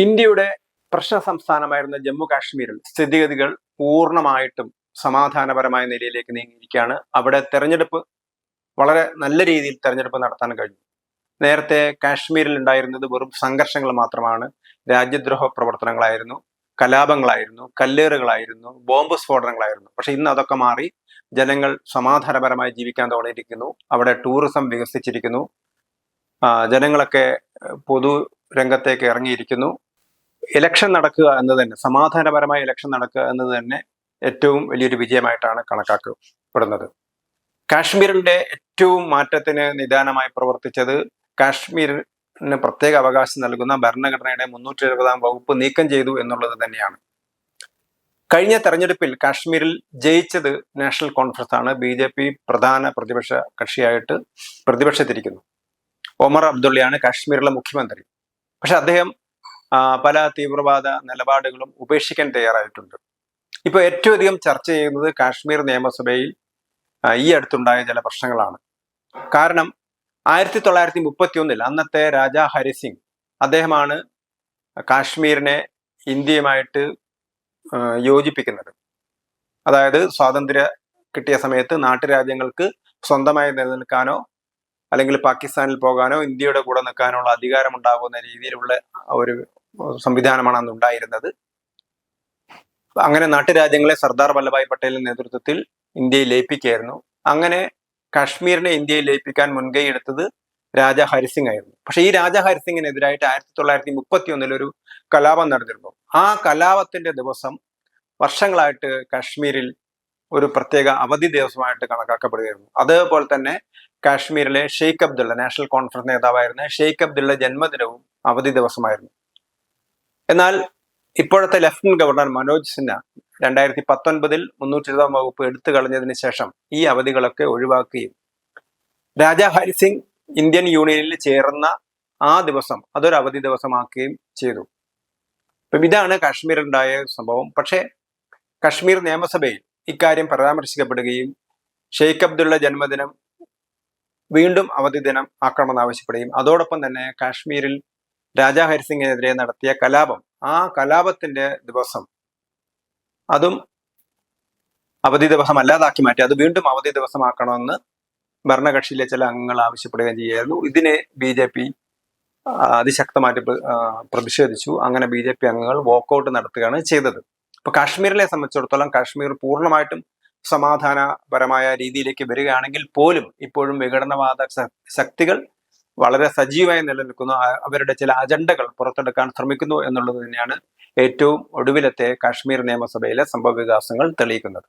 ഇന്ത്യയുടെ പ്രശ്ന സംസ്ഥാനമായിരുന്ന ജമ്മു കാശ്മീരിൽ സ്ഥിതിഗതികൾ പൂർണമായിട്ടും സമാധാനപരമായ നിലയിലേക്ക് നീങ്ങിയിരിക്കുകയാണ്. അവിടെ തെരഞ്ഞെടുപ്പ് വളരെ നല്ല രീതിയിൽ തെരഞ്ഞെടുപ്പ് നടത്താൻ കഴിഞ്ഞു. നേരത്തെ കാശ്മീരിൽ ഉണ്ടായിരുന്നത് വെറും സംഘർഷങ്ങൾ മാത്രമാണ്. രാജ്യദ്രോഹ പ്രവർത്തനങ്ങളായിരുന്നു കലാപങ്ങളായിരുന്നു കല്ലേറുകളായിരുന്നു ബോംബ് സ്ഫോടനങ്ങളായിരുന്നു. പക്ഷെ ഇന്ന് അതൊക്കെ മാറി ജനങ്ങൾ സമാധാനപരമായി ജീവിക്കാൻ തുടങ്ങിയിരിക്കുന്നു അവിടെ ടൂറിസം വികസിച്ചിരിക്കുന്നു. ജനങ്ങളൊക്കെ പൊതു രംഗത്തേക്ക് ഇറങ്ങിയിരിക്കുന്നു. ഇലക്ഷൻ നടക്കുക എന്ന് തന്നെ സമാധാനപരമായ ഇലക്ഷൻ നടക്കുക എന്നത് തന്നെ ഏറ്റവും വലിയൊരു വിജയമായിട്ടാണ് കണക്കാക്കപ്പെടുന്നത്. കാശ്മീരിന്റെ ഏറ്റവും മാറ്റത്തിന് നിദാനമായി പ്രവർത്തിച്ചത് കാശ്മീരിന് പ്രത്യേക അവകാശം നൽകുന്ന ഭരണഘടനയുടെ മുന്നൂറ്റി എഴുപതാം വകുപ്പ് നീക്കം ചെയ്തു എന്നുള്ളത് തന്നെയാണ്. കഴിഞ്ഞ തെരഞ്ഞെടുപ്പിൽ കാശ്മീരിൽ ജയിച്ചത് നാഷണൽ കോൺഫറൻസ് ആണ്. ബി ജെ പി പ്രധാന പ്രതിപക്ഷ കക്ഷിയായിട്ട് പ്രതിപക്ഷത്തിരിക്കുന്നു. ഒമർ അബ്ദുള്ളയാണ് കാശ്മീരിലെ മുഖ്യമന്ത്രി. പക്ഷെ അദ്ദേഹം പല തീവ്രവാദ നിലപാടുകളും ഉപേക്ഷിക്കാൻ തയ്യാറായിട്ടുണ്ട്. ഇപ്പൊ ഏറ്റവും അധികം ചർച്ച ചെയ്യുന്നത് കാശ്മീർ നിയമസഭയിൽ ഈ അടുത്തുണ്ടായ ചില പ്രശ്നങ്ങളാണ്. കാരണം ആയിരത്തി തൊള്ളായിരത്തി മുപ്പത്തി ഒന്നിൽ അന്നത്തെ രാജാ ഹരിസിംഗ് അദ്ദേഹമാണ് കാശ്മീരിനെ ഇന്ത്യയുമായിട്ട് യോജിപ്പിക്കുന്നത്. അതായത് സ്വാതന്ത്ര്യ കിട്ടിയ സമയത്ത് നാട്ടുരാജ്യങ്ങൾക്ക് സ്വന്തമായി നിലനിൽക്കാനോ അല്ലെങ്കിൽ പാകിസ്ഥാനിൽ പോകാനോ ഇന്ത്യയുടെ കൂടെ നിൽക്കാനുള്ള അധികാരം ഉണ്ടാകുന്ന രീതിയിലുള്ള ഒരു സംവിധാനമാണ് അന്ന് ഉണ്ടായിരുന്നത്. അങ്ങനെ നാട്ടുരാജ്യങ്ങളെ സർദാർ വല്ലഭായ് പട്ടേലിന്റെ നേതൃത്വത്തിൽ ഇന്ത്യയിൽ ലയിപ്പിക്കുകയായിരുന്നു അങ്ങനെ കാശ്മീരിനെ ഇന്ത്യയിൽ ലയിപ്പിക്കാൻ മുൻകൈ എടുത്തത് രാജ ഹരിസിംഗ് ആയിരുന്നു. പക്ഷെ ഈ രാജ ഹരിസിംഗിനെതിരായിട്ട് ആയിരത്തി തൊള്ളായിരത്തി മുപ്പത്തി ഒന്നിൽ ഒരു കലാപം നടന്നിരുന്നു. ആ കലാപത്തിന്റെ ദിവസം വർഷങ്ങളായിട്ട് കാശ്മീരിൽ ഒരു പ്രത്യേക അവധി ദിവസമായിട്ട് കണക്കാക്കപ്പെടുകയായിരുന്നു. അതേപോലെ തന്നെ കാശ്മീരിലെ ഷെയ്ഖ് അബ്ദുള്ള നാഷണൽ കോൺഫറൻസ് നേതാവായിരുന്ന ഷെയ്ഖ് അബ്ദുള്ള ജന്മദിനവും അവധി ദിവസമായിരുന്നു. എന്നാൽ ഇപ്പോഴത്തെ ലഫ്റ്റനന്റ് ഗവർണർ മനോജ് സിൻഹ രണ്ടായിരത്തി പത്തൊൻപതിൽ മുന്നൂറ്റി ഇരുപതാം വകുപ്പ് എടുത്തു കളഞ്ഞതിന് ശേഷം ഈ അവധികളൊക്കെ ഒഴിവാക്കുകയും. രാജാ ഹരിസിംഗ് ഇന്ത്യൻ യൂണിയനിൽ ചേർന്ന ആ ദിവസം അതൊരു അവധി ദിവസമാക്കുകയും ചെയ്തു. അപ്പം ഇതാണ് കാശ്മീരിലുണ്ടായ സംഭവം. പക്ഷേ കശ്മീർ നിയമസഭയിൽ ഇക്കാര്യം പരാമർശിക്കപ്പെടുകയും ഷെയ്ഖ് അബ്ദുള്ള ജന്മദിനം വീണ്ടും അവധി ദിനം ആക്കണമെന്ന് ആവശ്യപ്പെടുകയും അതോടൊപ്പം തന്നെ കാശ്മീരിൽ രാജാ ഹരിസിംഗിനെതിരെ നടത്തിയ കലാപം ആ കലാപത്തിന്റെ ദിവസം അതും അവധി ദിവസം അല്ലാതാക്കി മാറ്റി. അത് വീണ്ടും അവധി ദിവസമാക്കണമെന്ന് ഭരണകക്ഷിയിലെ ചില അംഗങ്ങൾ ആവശ്യപ്പെടുകയും ചെയ്യായിരുന്നു ഇതിനെ ബി ജെ പി അതിശക്തമായിട്ട് പ്രതിഷേധിച്ചു. അങ്ങനെ ബി ജെ പി അംഗങ്ങൾ വോക്കൗട്ട് നടത്തുകയാണ് ചെയ്തത്. ഇപ്പൊ കാശ്മീരിനെ സംബന്ധിച്ചിടത്തോളം കാശ്മീർ പൂർണമായിട്ടും സമാധാനപരമായ രീതിയിലേക്ക് വരികയാണെങ്കിൽ പോലും ഇപ്പോഴും വിഘടനവാദ ശക്തികൾ വളരെ സജീവമായി നിലനിൽക്കുന്നു. അവരുടെ ചില അജണ്ടകൾ പുറത്തെടുക്കാൻ ശ്രമിക്കുന്നു എന്നുള്ളത് തന്നെയാണ് ഏറ്റവും ഒടുവിലത്തെ കാശ്മീർ നിയമസഭയിലെ സംഭവ വികാസങ്ങൾ തെളിയിക്കുന്നത്.